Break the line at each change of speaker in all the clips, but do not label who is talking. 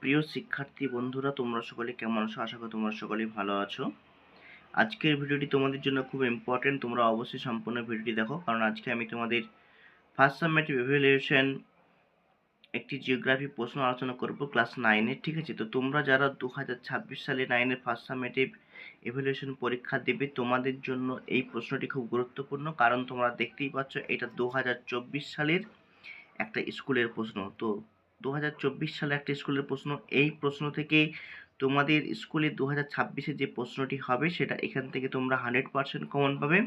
প্রিয় শিক্ষার্থী বন্ধুরা, তোমরা সকলে কেমন আছো? আশা করি তোমরা সকলেই ভালো আছো। আজকের ভিডিওটি তোমাদের জন্য খুব ইম্পর্টেন্ট তোমরা অবশ্যই সম্পূর্ণ ভিডিওটি দেখো, কারণ আজকে আমি তোমাদের ফার্স্ট সাবমেটিভ এভ্যালুয়েশন একটি জিওগ্রাফি প্রশ্ন আলোচনা করব ক্লাস নাইনের ঠিক আছে? তো তোমরা যারা দু হাজার ছাব্বিশ সালে নাইনের ফার্স্ট সাবমেটিভ এভ্যালুয়েশন পরীক্ষা দেবে, তোমাদের জন্য এই প্রশ্নটি খুব গুরুত্বপূর্ণ, কারণ তোমরা দেখতেই পাচ্ছ এটা দু হাজার চব্বিশ সালের একটা স্কুলের প্রশ্ন। তো দু হাজার চব্বিশ সালে একটা স্কুলের প্রশ্ন, এই প্রশ্ন থেকে তোমাদের স্কুলে দু হাজার ছাব্বিশে যে প্রশ্নটি হবে, সেটা এখান থেকে তোমরা হান্ড্রেড পার্সেন্ট কমন পাবে।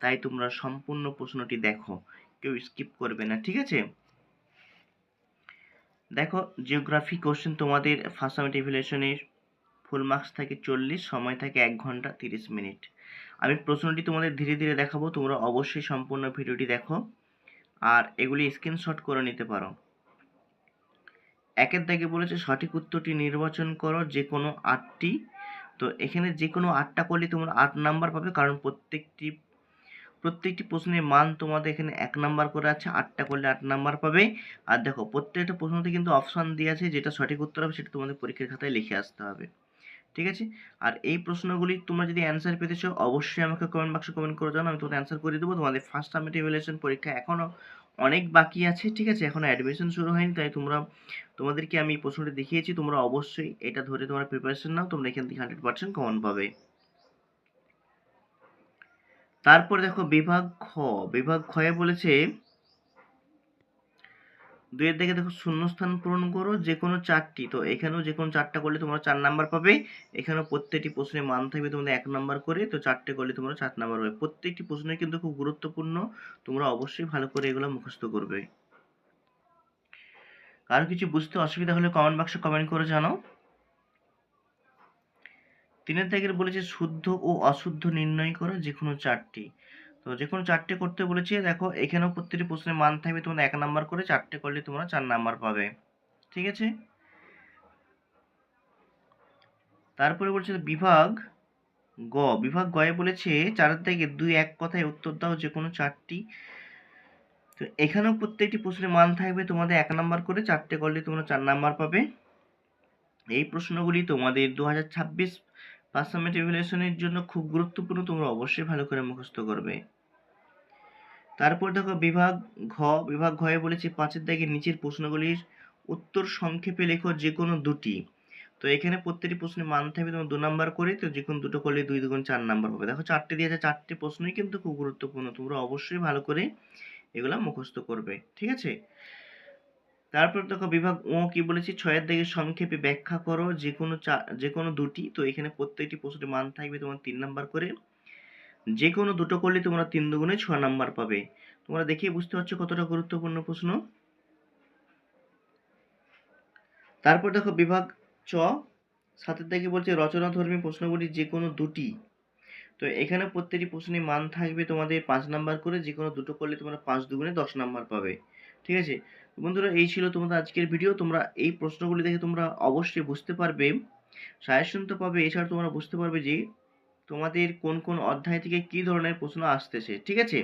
তাই তোমরা সম্পূর্ণ প্রশ্নটি দেখো, কেউ স্কিপ করবে না, ঠিক আছে? দেখো জিওগ্রাফি কোশ্চেন তোমাদের ফার্স্ট সামিট ফুল মার্কস থাকে চল্লিশ, সময় থাকে এক ঘণ্টা তিরিশ মিনিট আমি প্রশ্নটি তোমাদের ধীরে ধীরে দেখাবো, তোমরা অবশ্যই সম্পূর্ণ ভিডিওটি দেখো। আর এগুলি স্ক্রিনশট করে নিতে পারো। একের দাগে বলেছে, সঠিক উত্তরটি নির্বাচন করো যে কোনো আটটি। তো এখানে যে কোনো আটটা করলে তোমরা আট নাম্বার পাবে, কারণ প্রত্যেকটি প্রত্যেকটি প্রশ্নের মান তোমাদের এখানে এক নাম্বার করে আছে, আটটা করলে আট নাম্বার পাবে। আর দেখো, প্রত্যেকটা প্রশ্নতে কিন্তু অপশান দিয়ে আছে, যেটা সঠিক উত্তর হবে সেটা তোমাদের পরীক্ষার খাতায় লিখে আসতে হবে। ঠিক আছে? আর এই প্রশ্নগুলি তোমরা যদি অ্যান্সার পেতে চাও, অবশ্যই আমাকে কমেন্ট বক্সে কমেন্ট করে জানো আমি তোমাদের অ্যান্সার করে দেবো। তোমাদের ফার্স্ট সামিট ইভ্যালুয়েশন পরীক্ষা এখনও অনেক বাকি আছে, ঠিক আছে? এখন অ্যাডমিশন শুরু হয়নি, তাই তোমরা, তোমাদেরকে আমি প্রশ্নটি দেখিয়েছি, তোমরা অবশ্যই এটা ধরে তোমরা প্রিপারেশন নাও, তোমরা এখান থেকে হান্ড্রেড পার্সেন্ট কমন পাবে। তারপর দেখো বিভাগ খ, বিভাগ খয়ে বলেছে দুইয়ের দিকে দেখো শূন্যস্থান পূরণ করো যে কোনো চারটি। তো এখানেও যে কোনো চারটা করলে তোমরা চার নাম্বার পাবে। এখানেও প্রত্যেকটি প্রশ্নের মান থাকবে তোমাদের এক নাম্বার করে। তো চারটে করলে তোমরা চার নাম্বার পাবে। প্রত্যেকটি প্রশ্ন কিন্তু খুব গুরুত্বপূর্ণ। তোমরা অবশ্যই ভালো করে এগুলো মুখস্থ করবে। কারও কিছু বুঝতে অসুবিধা হলে কমেন্ট বক্সে কমেন্ট করে জানাও। তিনের দাগের বলেছে শুদ্ধ ও অশুদ্ধ নির্ণয় করো যে কোনো চারটি। তো যে কোনো চারটে করতে বলেছি, দেখো এখানেও প্রত্যেকটি প্রশ্নের মান থাকবে, তোমরা এক নাম্বার করে চারটে করলে তোমরা চার নাম্বার পাবে। ঠিক আছে? তারপরে বলছে বিভাগ গ, বিভাগ গয়ে বলেছে চারের থেকে দুই এক কথায় উত্তর দাও যে কোনো চারটি। তো এখানেও প্রত্যেকটি প্রশ্নের মান থাকবে, তোমাদের এক নাম্বার করে চারটে করলে তোমরা চার নাম্বার পাবে। এই প্রশ্নগুলি তোমাদের দু হাজার ছাব্বিশ ফার্স্ট সামিট ইভ্যালুয়েশনের জন্য খুব গুরুত্বপূর্ণ, তোমরা অবশ্যই ভালো করে মুখস্থ করবে। তারপর দেখো বিভাগ ঘ, বিভাগ ঘয়ে বলেছি পাঁচের দাগে নিচের প্রশ্নগুলির উত্তর সংক্ষেপে লেখো যে কোনো দুটি। তো এখানে প্রত্যেকটি প্রশ্নের মান থাকবে তোমার দু নাম্বার করে, তো যে কোনো দুটো করলে দুই দুগুণ চার নাম্বার হবে। দেখো চারটে দিয়ে আছে চারটে প্রশ্নই কিন্তু খুব গুরুত্বপূর্ণ। তোমরা অবশ্যই ভালো করে এগুলা মুখস্থ করবে, ঠিক আছে? তারপর দেখো বিভাগ ও কি বলেছি, ছয়ের দিকে সংক্ষেপে ব্যাখ্যা করো যে কোনো চা যে কোনো দুটি। তো এখানে প্রত্যেকটি প্রশ্নের মান থাকবে তোমার তিন নাম্বার করে। যে কোনো দুটো করলে তোমরা তিন দুগুণে ছ নাম্বার পাবে। তোমরা দেখেই বুঝতে পারছ কতটা গুরুত্বপূর্ণ প্রশ্ন। তারপর দেখো বিভাগ চ, সাতের দিকে বলছে রচনাধর্মী প্রশ্নগুলি যে কোনো দুটি। তো এখানে প্রত্যেকটি প্রশ্নের মান থাকবে তোমাদের পাঁচ নাম্বার করে যে কোনো দুটো করলে তোমরা পাঁচ দুগুণে দশ নাম্বার পাবে। ঠিক আছে? বন্ধুরা, এই ছিল তোমাদের আজকের ভিডিও। তোমরা এই প্রশ্নগুলি দেখে তোমরা অবশ্যই বুঝতে পারবে। সাজেশন তো পাবে, এছাড়া তোমরা বুঝতে পারবে যে তোমাদের কোন কোন অধ্যায় থেকে কি ধরনের প্রশ্ন আসতেছে, ঠিক আছে?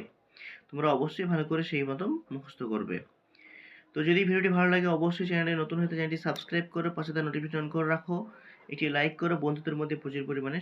তোমরা অবশ্যই ভালো করে সেই মতো মুখস্থ করবে। তো যদি ভিডিওটি ভালো লাগে, অবশ্যই চ্যানেলে নতুন হতে চ্যানেলটি সাবস্ক্রাইব করো পাশে তার নোটিফিকেশন করে রাখো। এটি লাইক করো, বন্ধুদের মধ্যে প্রচুর পরিমাণে